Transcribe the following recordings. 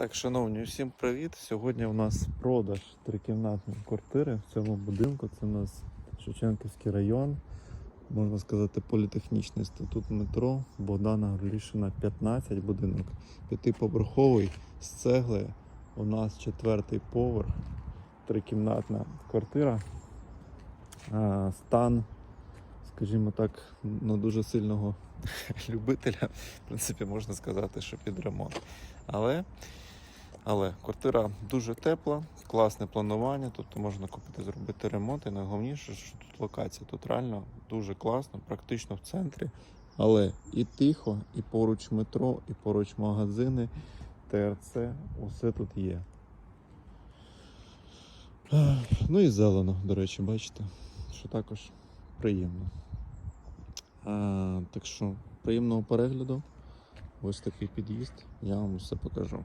Так, шановні, всім привіт. Сьогодні у нас продаж трикімнатної квартири в цьому будинку. Це у нас Шевченківський район, можна сказати, політехнічний інститут метро Богдана Горлішина 15 будинок. П'ятиповерховий з цегли. У нас четвертий поверх, трикімнатна квартира. Стан, скажімо так, ну, дуже сильного любителя. В принципі, можна сказати, що під ремонт. Але але квартира дуже тепла, класне планування. Тут можна купити, зробити ремонт. І найголовніше, що тут локація. Тут реально дуже класно, практично в центрі. Але і тихо, і поруч метро, і поруч магазини, ТРЦ, усе тут є. Ну і зелено, до речі, бачите, що також приємно. А, так що, приємного перегляду. Ось такий під'їзд. Я вам все покажу.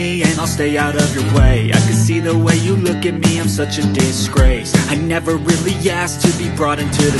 I'll stay out of your way. I can see the way you look at me, I'm such a disgrace. I never really asked to be brought into this